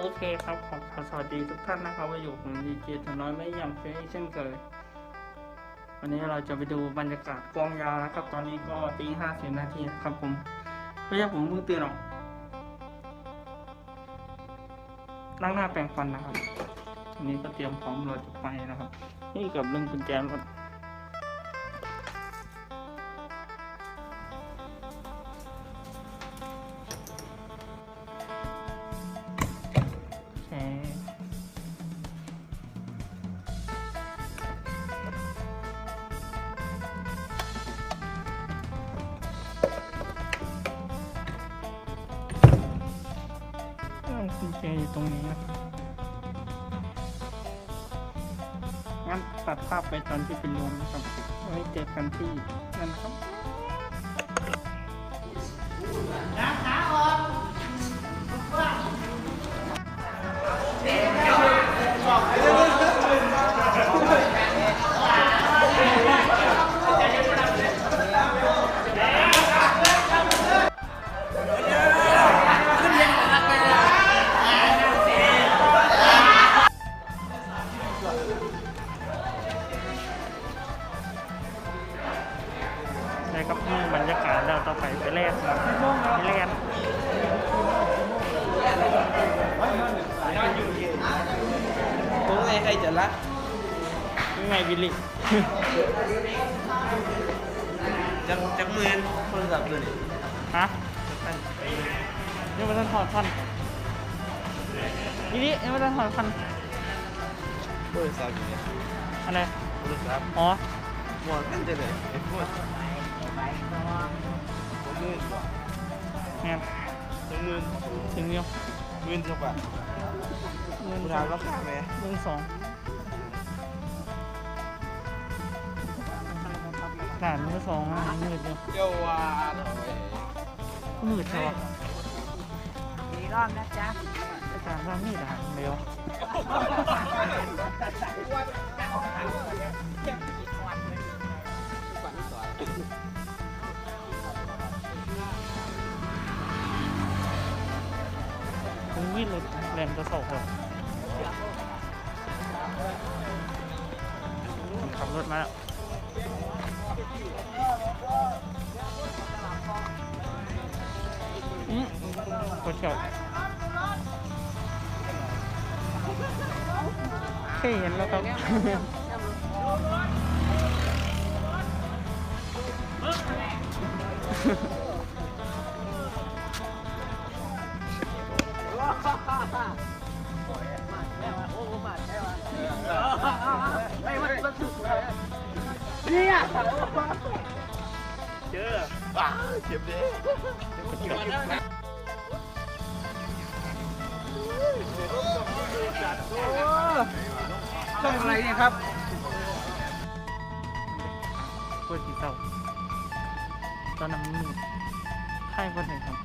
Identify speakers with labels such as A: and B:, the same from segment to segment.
A: โอเคครับขอสวัสดีทุกท่านนะครับว่าอยู่ผมดีเจตัวน้อยไม่ยังเฟซเช่นเคยวันนี้เราจะไปดูบรรยากาศกองยาวนะครับ ตอนนี้ก็ตีห้าสิบนาทีครับผมไม่ใช่ผมเพิ่งตื่นหรอกล้างหน้าแปรงฟันนะครับวันนี้ก็เตรียมพร้อมเราจะไปนะครับ นี่กับเรื่องกุญแจรถ ตัดภาพไปตอนที่เป็นรวมนะครับไว้เจอกันที่นั่นครับ ไงวิลลี่
B: จักจักหมื่นโทรศัพท์ตัวนี้
A: ฮะยังไม่ต้องถอดฟันวิลลี่ยังไม่ต้องถอดฟัน
B: โทรศัพท์อยู่เนี่ย
A: อะไร
B: โทรศัพท์
A: อ๋อ
B: หมดกันจะเลยไอ้พวกผมหมื่นกว่า
A: เนี่ย
B: ถึงหมื่น
A: ถึงเดียว
B: หมื่นสักบาท
A: เงิน
B: คุณ
A: สอ
B: ถางมราคาไหม
A: เงินสอง ด่านมือสองอะมืดเดียว
B: เยาวาหน่อย
A: มืดใช่ปะ
C: อีกรอบนะจ๊ะ
A: อาจารย์ว่ามีด่านเร็วคุณวิ่งรถแรมจะสอบเลยผมขับรถมาแล้ว เฉียวเคยเห็นแล้วครับ กล้วยสีเศร้าตอนนั้นมืดไข้คนไหนครับ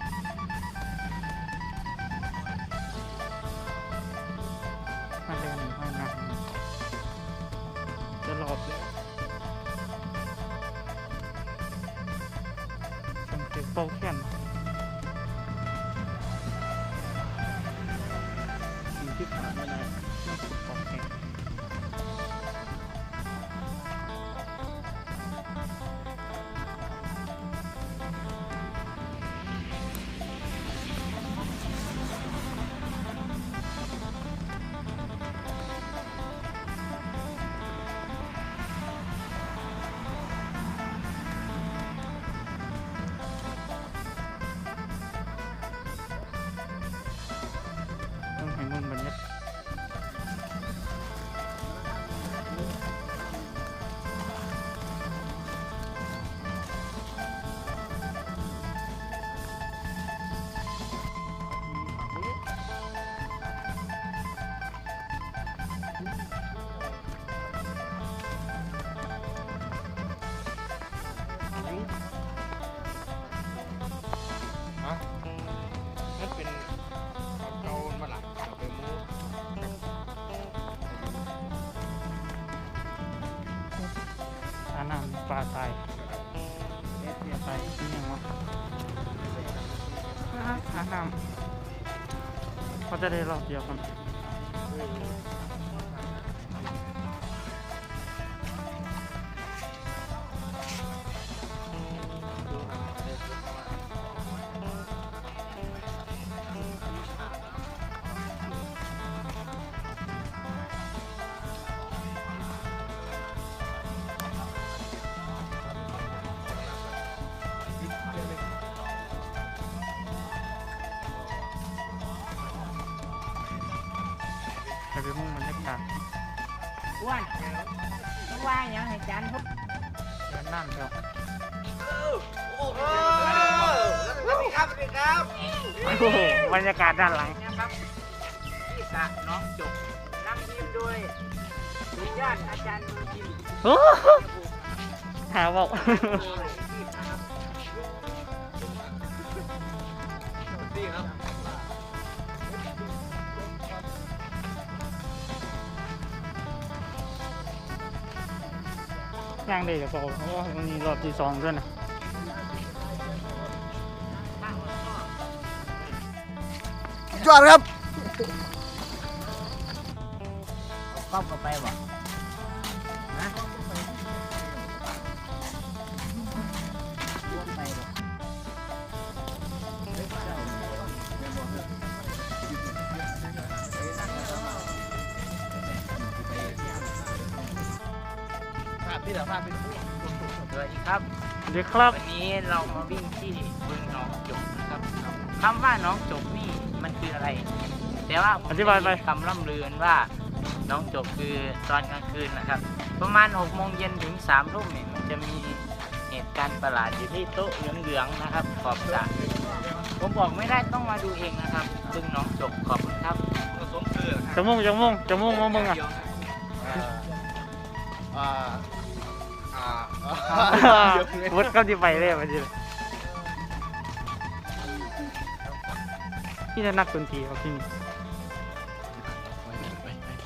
A: ได้รอบเดียวครับ
C: นน้ำ
A: เดียว
B: โอ้โหสวัสดีครับสวัสดีครับ
A: โอ้โหบรรยากาศด้านหลัง
C: นะครับที่สระน้องจบนำทีมโดยสุดยอดอาจารย์มือกิน
A: โอ้หาบอก
B: ดีครับ
A: ย่างเด็กกับเขาเพราะว่ามันมีรอบที่สองด้วยนะ
B: จอดครับ
C: กล้องเข้าไปบ่ ดีครับ
A: วั
C: นนี้เรามาวิ่งที่บึงหนองจบนะครับคำว่าหน้องจบนี่มันคืออะไร แต่ว่าผม
A: อธิบายไป
C: คำล่ำลือกันว่าหน้องจบคือตอนกลางคืนนะครับ ประมาณ6โมงเย็นถึง3ทุ่มเนี่ยมันจะมีเหตุการณ์ประหลาดอยู่ที่โต๊ะเหลืองๆนะครับ ขอบสระผมบอกไม่ได้ต้องมาดูเองนะครับบึงหน้องจบขอบคุณครับ
B: ผสมเกลือ
A: จะมุ่งจะมุ่งจะมุ่งมามึงอะ
B: อ่าอ่าอ่า
A: วัดเข้าที่ไปเลยมันจะที่จะนักดนตรีครับที่นี่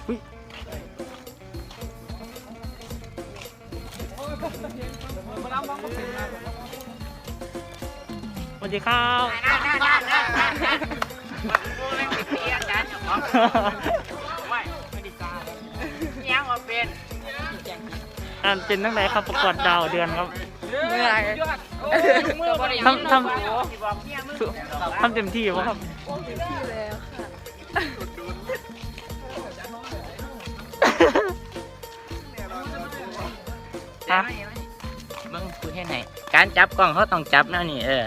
A: อุ๊ยสวัสดีครับ
C: นั่นนั่นนั่นนั่นนั่นนั่นกูไม่ติดเตียอาจารย์อย่าบอกไม่ไม่ได้กล้ายังว่าเป็น
A: อ่านเป็นตั้งแต่ครับประกวดดาวเดือนครับ
C: เมื่อย
A: ทำทำทำเต็มที่วะครับฮะ
C: มึงคุยให้ไหนการจับกล้องเขาต้องจับนะนี่เออ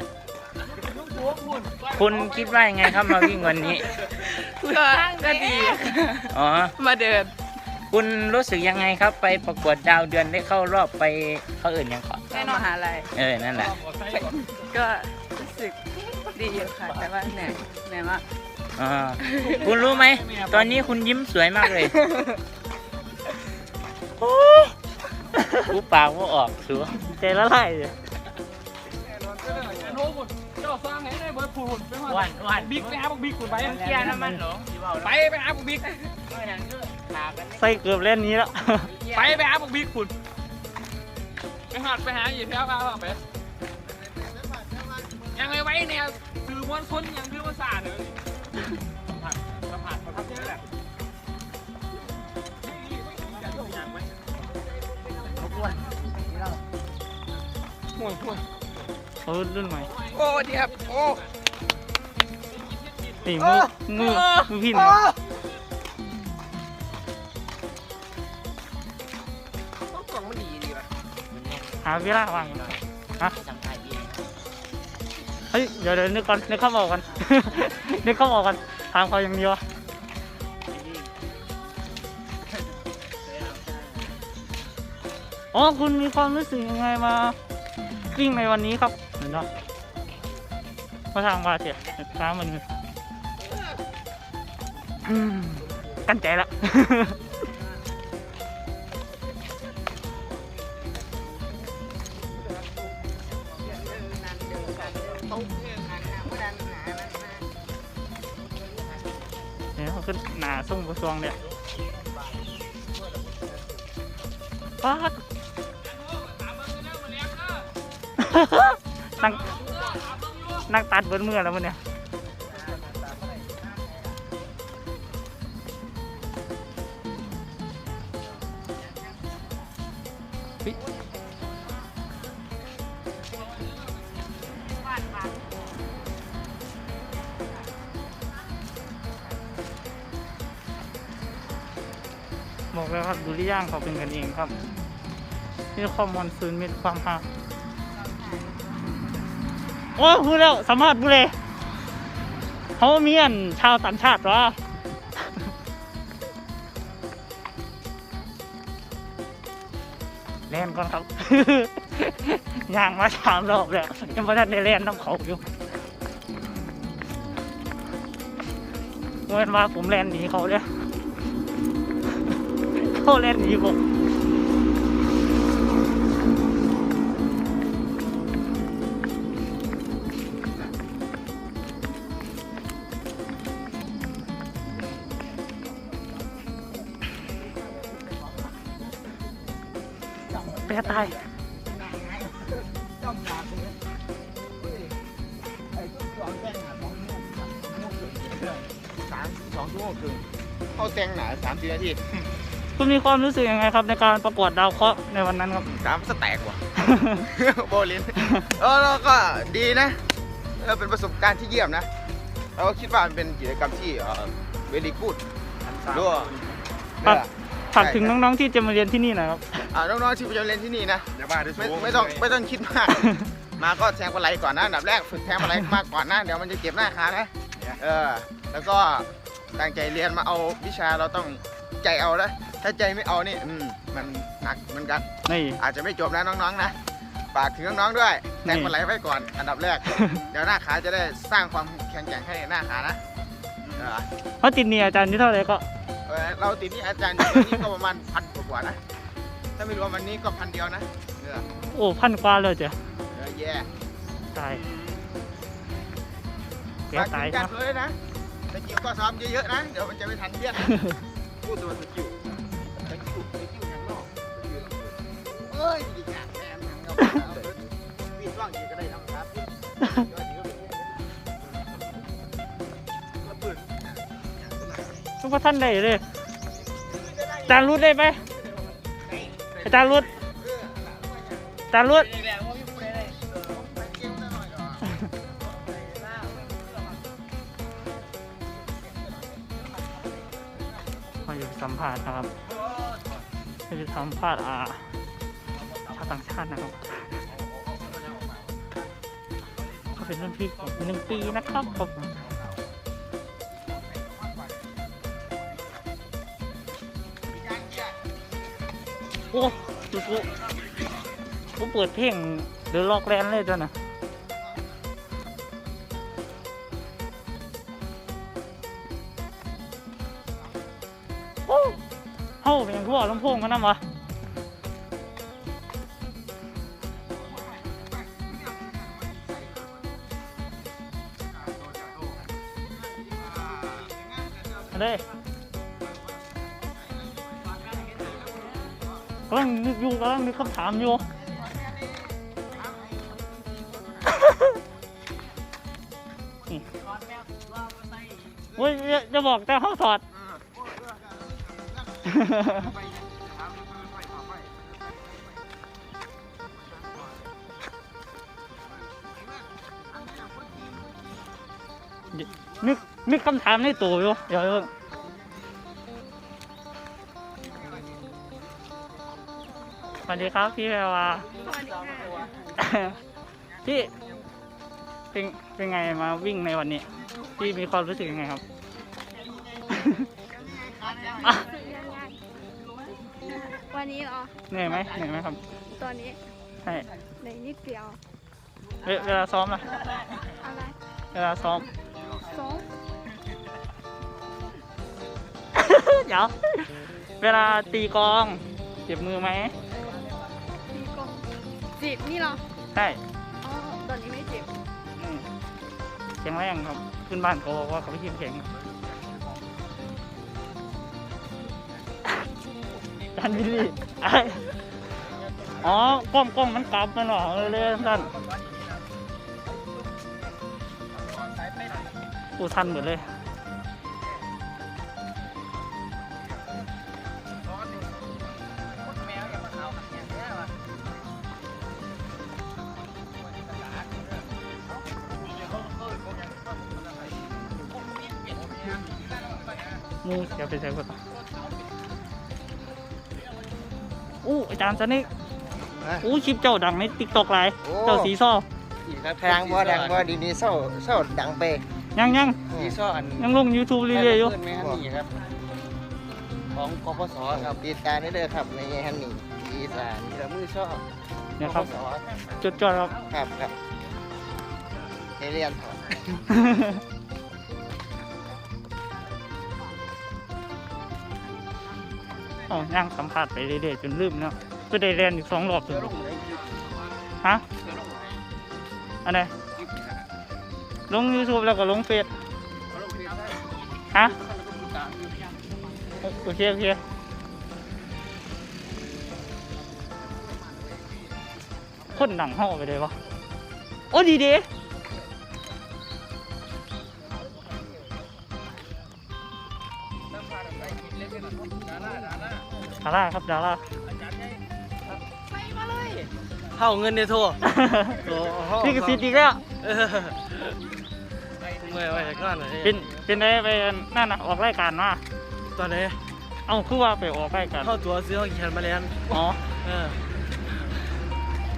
C: คุณคิดว่ายังไงครับมาวิ่งวันนี้
D: ก็ก็ดี
C: อ๋อ
D: มาเดิน
C: คุณรู้สึกยังไงครับไปประกวดดาวเดือนได้เข้ารอบไปเขาอื่นยังก่อน
D: แน่นอนมหาลัย
C: เออนั่นแหละ
D: ก็รู้สึกดีอยู่ค่ะ แต่ว่าเหนื่อยเหนื่อยมาก
C: อ๋อคุณรู้ไหมตอนนี้คุณยิ้มสวยมากเลยกูปากว่าออกสัว
A: ใจละลายเลย
C: วันวัน
E: บิ๊กไปหาพวกบิ๊กคุณไป
C: เกียร์น้ำมันหลงที่ว่า
E: ไปไปหาพวกบิ๊ก
C: ไม่นั่นคือขากัน
A: ใส่เกือบเล่นนี้แล้ว
E: ไปไปหาพวกบิ๊กคุณไปหาไปหาอยู่แถวบ้านไปยังไงไว้เนี่ยคือมวลชนยังคือภาษาเลยสัมผัสสัมผัสประทับใจแหละ
A: ห่วยห่วยเขารุ่นใหม่
D: โอ้ดีครับโอ้
A: นี่มือมือมือพี่หนึ่ง
D: ก
A: เวลาว่างฮะเฮ้ยเดี๋ยวเดี๋ยวนึกก่อนนึกเข้ามาอกกัน นึกเข้ามาอกกันถามเขาอย่างเดียวอ๋อคุณมีความรู้สึกยังไงมาวิ่งในวันนี้ครับเห็นเนาะมาทางมาเถอะน้ำมันกันใจละ ระทรวงเนี่ยป๊าดนั่งนั่งตัดเบิดมือแล้วมันเนี่ย บอกแล้วครับดูที่ย่างเขาเป็นกันเองครับมีความมอนซูนมีความฮาโอ้พูดแล้วสัมาษณ์พูดเลยเขามีอันชาวต่างชาติวะแล่นก่อนครับย่างมาสามรอบแล้วยังไม่ทันได้แล่นน้ำเขาอยู่เมื่อว่าผมแล่นหนีเขาเลย เขาแล่นหนีผมแปรตาย
F: สามสองชั่วโมงครึ่งเข้าแตงหนาสามสิบนาที
A: คุณมีความรู้สึกยังไงครับในการประกวดดาวเคราะห์ในวันนั้นครับ
F: สามสแต็กว่ะ โบลินเออแล้วก็ดีนะเออเป็นประสบการณ์ที่เยี่ยมนะเราก็คิดว่ามันเป็นกิจกรรมที่เออเวลีกูดด้วย
A: ครับฝากถึงน้องๆที่จะมาเรียนที่นี่หนะครับ
F: อ่าน้องๆที่มาเรียนที่นี่นะ
G: อย่าบ้าด้วย
F: ไม่ไม่ต้องไม่ต้องคิดมาก มาก็แทงปลาไหลก่อนนะอันดับแรกฝึกแทงปลาไหลมากก่อนนะเดี๋ยวมันจะเจ็บหน้าขานะเออ แล้วก็ตั้งใจเรียนมาเอาวิชาเราต้องใจเอาแล้ว ถ้าใจไม่เอานี่อืมมันหนักเหมือนกัน
A: นี่
F: อาจจะไม่จบนะน้องๆนะฝากถึงน้องๆด้วยแทงปลาไหลไว้ก่อนอันดับแรก เดี๋ยวหน้าขาจะได้สร้างความแข็งแกร่งให้หน้าขานะเออ
A: เพราะติดเนี่ยอาจารย์ที่เท่าไหร่ก็
F: เออเราติดนี่อาจารย์อยู่นี่ก็ประมาณพันกว่าๆนะถ้าไม่รวมวันนี้ก็พันเดียวนะเออ
A: โอ้พันกว่าเลยจ้ะ
F: เออแย่
A: ตายแก
F: ฝาก
A: ตาย
F: ถึง
A: ค
F: จั
A: รั
F: ด
A: บ
F: เลยนะสกิลก็ซ้อมเยอะๆนะเดี๋ยวมันจะไม่ทันเพี้ยนพูดตัวสกิล เอ้ยดีงามแม่มันเอาเอาเอาปีนร่องยีก็ได้ทำครับระเบิด
A: ทุกท่านได้เลยอาจารย์รุดได้ไหมอาจารย์รุดอาจารย์รุดมาอยู่สัมภาษณ์นะครับจะไปสัมภาษณ์อ่าชาวต่างชาตินะครับเขาเป็นรุ่นพี่ผมหนึ่งปีนะครับผมโอ้สุดๆผมเปิดเพลงเดือดล็อกแลนเลยจ้ะนะโอ้เฮ้าเป็นทั่วลำโพงกันนะวะ อาเลยกำลังนึกอยู่กำลังนึกคำถามอยู่นี่เว้ยอย่าจะบอกแต่ห้องสอดนึก นึกคำถามในตัวอยู่เดี๋ยวเพิ่งสวัสดีครับพี่แพรวา
H: สวัสดีค่ะ
A: พี่เป็นเป็นไงมาวิ่งในวันนี้ พี่มีความรู้สึกยังไงครับอะ
H: วันนี้เหรอ
A: เหนื่อยไหมเหนื่อยไหมครับ
H: ตอนนี้
A: ใช่
H: ในนิดเดียว
A: เวเวลาซ้อมล่ะ
H: อะไร
A: เวลาซ้อม
H: สอง
A: เดี๋ยว เวลาตีกลองเจ็บมือไหม
H: มีกองจีบนี่เหรอ
A: ใช่
H: อ๋อตอนนี้ไม่เจ็บ
A: อืมแข็งแรงครับ ขึ้นบ้านเขาบอกว่าเขาไม่เข้มแข็งจันบิลลี่ไอ้อ๋อกล้องกล้องมันกลับมันหรอเลยๆท่านกูทันหมดเลย
I: มูเสี
A: ยไปใส่ก่อนอู้อาจารย์สนิกอู้คลิปเจ้าดังในติ๊กต็อกไลน์เจ้าสีซ้อ
B: แพงบ่ดังบ่ดีนี่เศร้าเศร้าดังไป
A: ยังยัง
B: ดีซ่ออัน
A: ยังลง YouTube เรื่อยๆอยู่
B: แม่ฮันนี่ครับของกปสครับติดตามได้เลยครับในฮันนี่อีสานนี่ละมือชอบ
A: เนี่ยครับ
B: กปส
A: จดจอดครับ
B: ครับครับในเรียนครั บ
A: อ๋อย่างสัมผัสไปเรื่อยๆจนลืมเนาะก็ได้เรียนอีกสองรอบจนฮะอันไหนลง YouTube แล้วก็ลงเฟซฮะโอเคโอเคคนหนังห้อไปเลยวะโอ้ดีดี ราครับดารา
J: เข้าเงินเนี่ยโทร
A: นี่ก็สิทธิ์อีกแล้ว
J: เมื่อยไว้ก่อนเลย
A: เป็นเป็นได้ไปนั่นน่ะออกรายการมา
J: ตอนนี้
A: เอ้าคือว่าไปออกรายการ
J: เข้าตัวซื้อห้องแขนมาเรียน
A: อ๋อ
J: เออ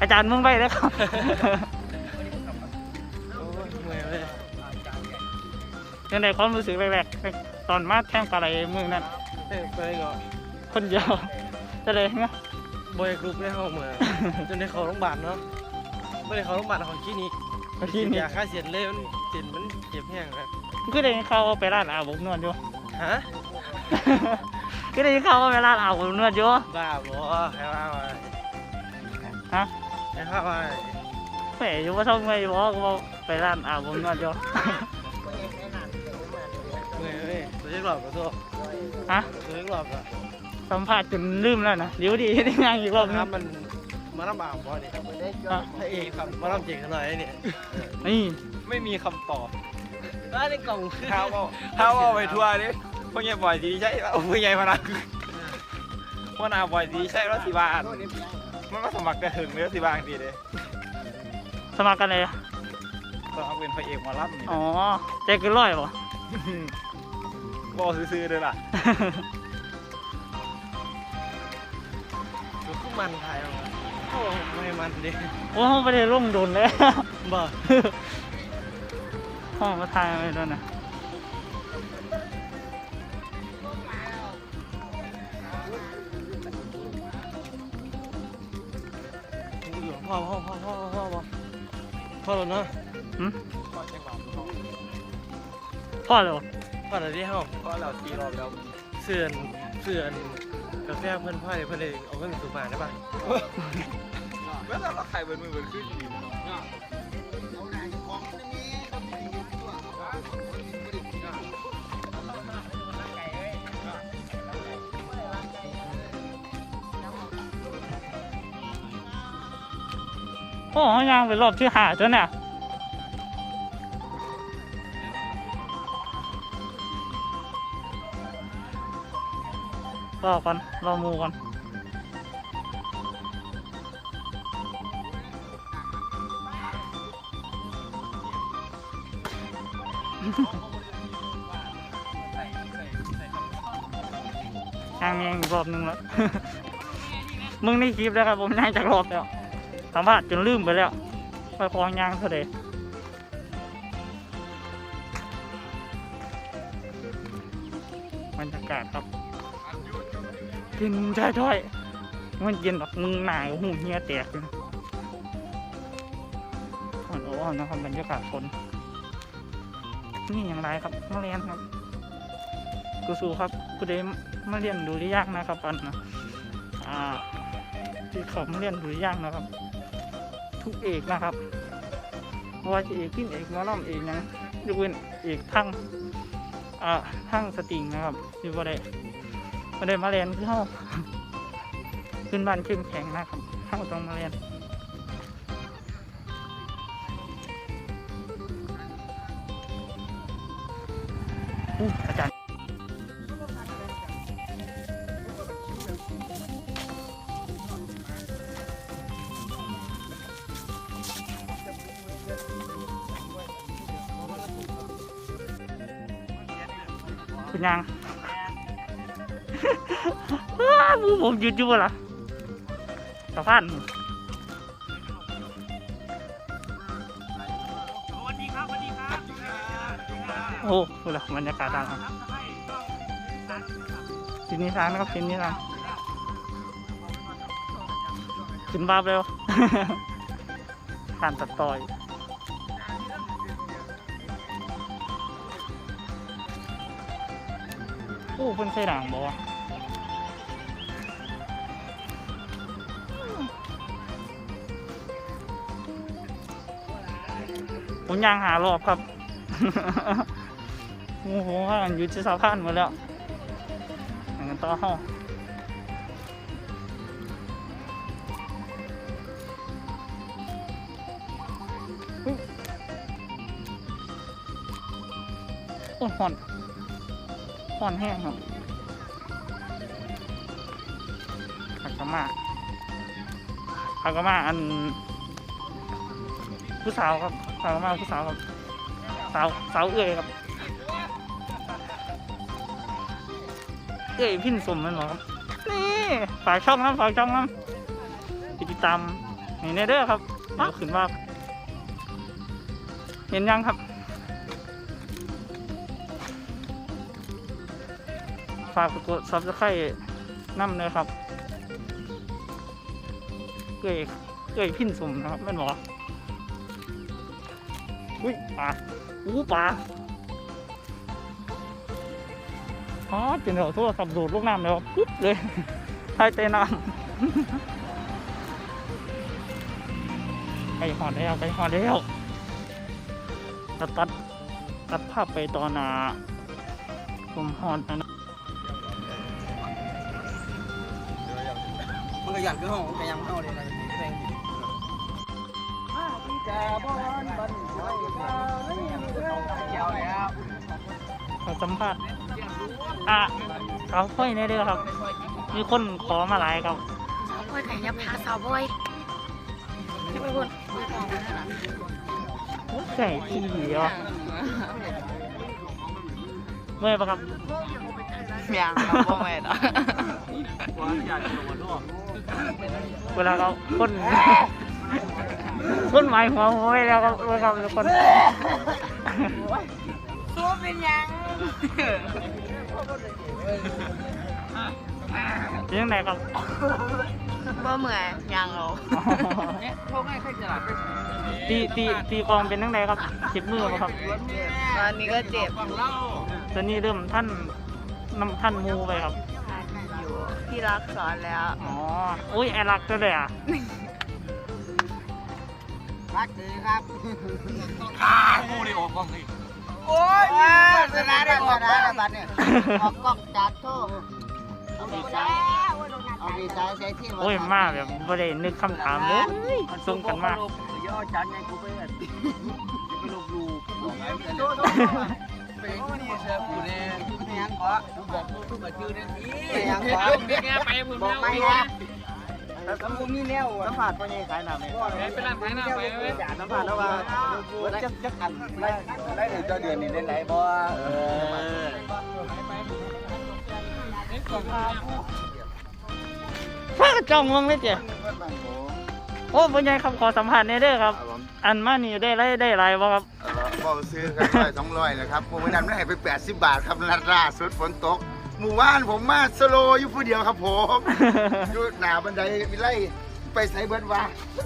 A: อาจารย์มึงไปแล้วครับ
J: โอ้ยเมื่อยเว้ย
A: ยังไงความรู้สึกแรกๆตอนมาแข่งปลาไหลมือนั่น
J: เอ้ยไปก่อน
A: คนเดียวจะเลยเนาะ
J: บอยกรุ๊ปได้เข้าเมื่อจนได้เข้าโรงพยาบาลเนาะไม่ได้เข้าโรงพยาบาลของคลินิก
A: เมื่อกี้นี่
J: ยาฆ่าเสียนเลยมันเสียนมันเจ็บแห้งครับ
A: ก็ได้เข้าไปร้านอาบอบนวดอยู่
J: ฮะ
A: ก็ได้เข้าไปร้านอาบอบนวดอยู่
J: บ้าบอใครว่ามา
A: ฮะ
J: ใครว่ามา
A: แหมอยู่ว่าทำไงบอกว่าไปร้านอาบอบนวดอยู่
J: เมื่อยเว้ยตัวเล็กหลอกกับตัว
A: ฮะ
J: ตัวเล็กหลอกกับ
A: สัมภาษณ์จนลืมแล้วนะเดี๋ยวดีได้งานอีกรอบนึง
J: ครับมันมาลำบากบอดิ
A: อะ
J: พระเอกครับมาลำเจ๋งกันหน่อยเนี่ย
A: นี่
J: ไม่มีคำตอบได้ในกล่องคือ
K: เท้าเอาเท้าเอาไปทัวร์ดิพ่อใหญ่บ่อยดีใช่เอาพ่อใหญ่พนักพ่อนาบ่อยดีใช่แล้วสิบาทมันก็สมัครกระถึงเนื้อสิบาทดีเลย
A: สมัครกันเลยอะ
K: ก็เอาเป็นพระเอกหมารับนี่
A: อ๋อใจเกินร้อยป่ะ
K: บอกซื้อๆเลยล่ะ
J: มันถ่ายออกมาโอ้ไม่มันดิ
A: โอ้ห้องไม่ได้ลงโดนเลย
J: บ่
A: ห้องมาทายไม่โดนนะ
J: พ่อพ่อพ่อพ่อพ่อพ่อพ่อแล้วเนาะ
A: หึพ่อเลยวะ
J: พ่ออะไรที่ห้อง
K: เพราะเราตีรอบแล้ว
J: เสื่อนเสื่อน กาแฟเพื่อนพ่อเลยเพื่อนเลยเอาเงินสูบมาได้ป่ะ
K: เมื่อเราใครเป็นมือเป็นขึ้นอยู่
A: โอ้ห้องยางเป็นรอบที่หาจนเนี่ย รอก่อนรอหมูก่อนย่างเมียอีกรอบหนึงแล้วมึงในคลิปแล้วครับผมย่างจากรอบแล้วสัมภาษณ์จนลืมไปแล้วไปคลองย่างเท่าเด กินใช่อยมันเย็นแบบมึงหนาวหูเฮียแตกเลยอ่อนโอ้อ่อนนะครับบรรยากาศคนนี่อย่างไรครับมาเรียนครับกูสูครับกูได้มาเรียนดูได้ยากนะครับอันนะอ่าที่เขามาเรียนดูได้ยากนะครับ ทุกเอกนะครับว่าจะเอกขึ้นเอกมอลำเอกหยังยกเว้นเอกทั้งอ่าทั้งสตริงนะครับที่ว่าได้ มาได้มาเรียนคือเฮาขึ้นบ้านเข้มแข็งนะครับเฮาต้องมาเรียนอู้อาจารย์คุณยัง อ้าบูผมหยุดอยู่บ่ล่ะสะพาน
J: สวัสดีครับสวัสดีครับ
A: โอ้ดูละบรรยากาศด้านหลังสินนิสานนะครับสินนิสานขึ้นบาบเร็วการตัดต่อย โอ้เพิ่นเคยด่างบ่ผมย่างหารอบครับโอ้โหว่ากันอยู่ที่สะพานหมดแล้วอย่างนั้นต่อห้ออุ๊ยโอ้ยหอน ห่อนแห้งครับผักกะมาผักกะมาอัน ผู้สาวครับผักกะมาผู้สาวครับสาวสาวเอื้อยครับเอ้ยพินสมมันหรอครับนี่ฝากช่องนะฝากช่องนะไปติดตามเห็นเด้อครับเดี๋ยวขึ้นว่าเห็นยังครับ ฝากกดซับสไครต์น้ำเลยครับเอ้ยเอ้ยพินสมนะครับแม่นหรออุ้ยปลาอู้ปลาอ๋อเป็นเหรอโทรศัพท์ดูดลูกน้ำแล้วปุ๊บเลยใช่เตน้ำไก่หอดแล้วไก่หอดแล้วตัดตัดตัดภาพไปตอนน่ะผมหอดอันนะ
B: ก็ยันคือห้องก็ยังเข้าเลยนะเพลง
A: ขอสัมภาษณ์อะเขาค่อยในเด้อครับ มีคนขอมาหลายครับ
L: สาวบอยไข่ยับพาสาวบอยที่ไปบน
A: ไก่ที่เดียวเมื่อยปะครับ
H: เมียงเราบ่แม่นอะ
A: เวลาเราคนคนหมายหัวหัวไปแล้วครับเวลาทุกคน
H: ตัวเป็นหยัง
A: ยังไงครับ
H: บ่เมื่อยยังเรา
A: ตีตีตีกลองเป็นยังไงครับเจ็บมือปะครับ
H: ตอนนี้ก็เจ็บ
A: ตอนนี้เริ่มท่านนำท่านมูไปครับ
H: อยู่ที่รักสอนแล้ว
A: อ๋อ อุ้ยแอรักก็เลยอะ
B: รักดีครับ
J: กูดิโอ้กล้องสิ
B: โอ้ยชนะได้ชนะได้บัดเนี่ยออกกล้องจัดโทษเอาดีใจเอาดีใจใช้ที่
A: โอ้ยมาแบบไม่ได้นึกคำถามเลยส่งกันมาก
B: ย่อจันไงกูไปอะไปลบดูบอกไอ้ เพื่อนเป็นนี่เสือกูเนี่ยยังขอบอกกูมาชื่อเนี่ยนี่ยังขอ
J: แกไปผม
B: บอก
J: ไม่
B: ครับแล้วก็มีแนวสัมผัสว่าไงขายหนักเนี่ย
J: เป็นร้านขายหน้าไปเว้ย
B: สัมผัสแล้วว่าจะจะอันได้ได้เดือนเดือนนี้ได้ไหนบ่เออ
A: ฟ้าจ้องมองเลยเจ้โอ้เป็นไงครับขอสัมผัสในอยเด้อครับ อันมานี่ได้ไรได้ไรบ่ครับ
B: บ่ซื้อกันร้อยสองร้อยนะครับผมวันนั้นไม่ให้ไปแปดสิบบาทครับล่าสุดฝนตกหมู่บ้านผมมาสโลอยู่ผู้เดียวครับผมอยู่หน้าบันไดวิไลไปใส่เบิร์ดวะ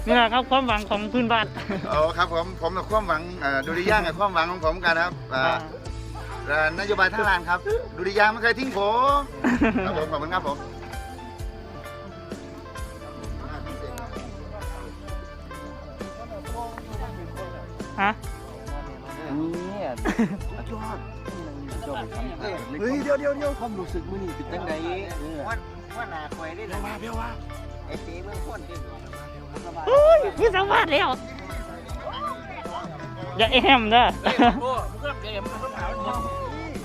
A: นี่แหละครับความหวังของพื้นบ้าน
B: โอ้ครับผมผมกับความหวังเอ่อดุริยางกับความหวังของผมกันครับเอ่อเอ่อนโยบายทางร้านครับดุริยางไม่เคยทิ้งผมครับผมขอบคุณครับผม
A: ฮะ
B: เฮ้ยเดี๋ยวเดี๋ยวเดี๋ยวความรู้สึกมื้อนี้เป็นจังไดว่าว่าหน้าคอยได้เลยว่าเบี้ยวว่าไอ้ตีเมืองคนที่
A: โอ้ยพี่สัมผัสแล้วอย่าแอมเด้อ
J: โอ้มึงก็เกมมึงก็ถาม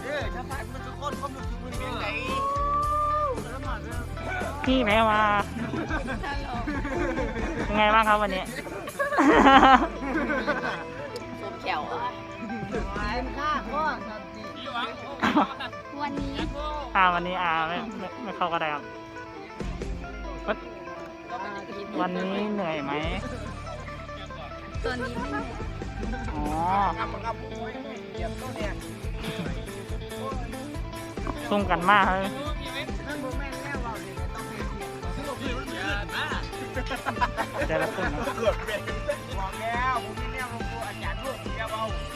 B: เออถ้าผ่านมันทุกคนความรู้สึกมื้อนี้เป็นไง
A: พี่แม่มาเป็นไงบ้างครับวันนี้
L: สมแขวอะ
B: เป็นค่าข้อสันติ
L: หัววันนี้
A: อ่าวันนี้อาไม่ไม่ไม่เข้าก็ได้ครับ วันวันนี้เหนื่อยไหม
H: ตัวนี้ไม่เหนื่อย
A: อ๋อซุ่มกันมากเลย แต่ละคนนะ
B: เกือบเป็นบอกแล้วผมมีแนวลงตัวอาจารย์ลูกแกเบา
J: อันอัน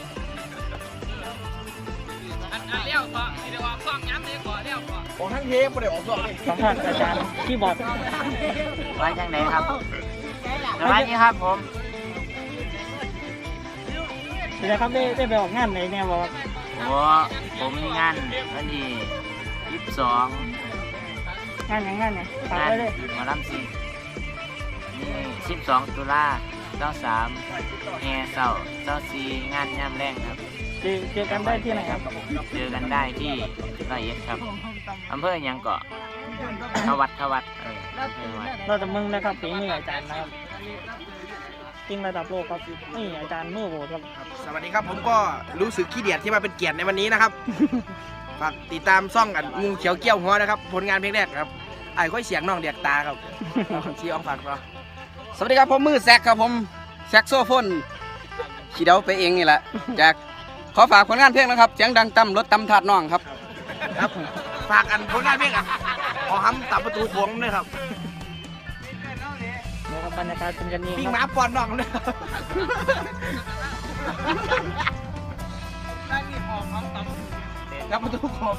J: เลี้ยวก่อนเดี๋ยวว่าคล้องย้ำเลยก่อนเลี้ยวก่อน
B: ของทั้งเทปไม่ได้ออกสองนี่
A: สัมภาษณ์อาจารย์ที่บอร์ด
C: มาจากไหนครับสวัสดีครับผม
A: เดี๋ยวครับได้ได้ไปออกงานไหนเนี่ยบอกว่า
C: โอ้ผมมีงานวันที่ยี่สิบสอง
A: งานอย่างงานเนี่ยฝาก
C: งาน
A: ไว้เลย
C: หมอลำซิงนี่สิบสองตุลาเจ้าสามแฮเศร้าเจ้าสี่งานย่ำแรงครับ
A: เจอเจอกันได้ที่ไหนครับ
C: เจอกันได้ที่ร้อยเอ็ดครับอำเภอหยังเกาะทวัดทวัดเอออำเภอวัด
A: เราจะมึงนะครับฝีมืออาจารย์นะครับจริงระดับโลกครับนี่อาจารย์มือโหดครับ
G: สวัสดีครับผมก็รู้สึกขี้เดียดที่มาเป็นเกียรติในวันนี้นะครับ ฝากติดตามซ่องกันงูเขียวเกี้ยวหัวนะครับ ผลงานเพลงแรกครับไอ้ค่อยเสียงน้องเดียกตาครับชี้อองฝากเราสวัสดีครับผมมือแซกครับผมแซกโซโฟนขี่เดาไปเองนี่แหละจาก ขอฝากผลงานเพลงนะครับเสียงดังต่ำรถต่ำถาดน้องครับครับฝากกันผลงานเพลงอะขอห้ำตับประตูโค้งด้วยครับ
A: เดี๋ยวครับบรรยากาศเป็นกันเอง
G: ปิ้ง
A: ครับ
G: ม้าปอนน้องด้วยครับ
J: ได้มีหอมหอมตำ
G: ครับประตูโค้ง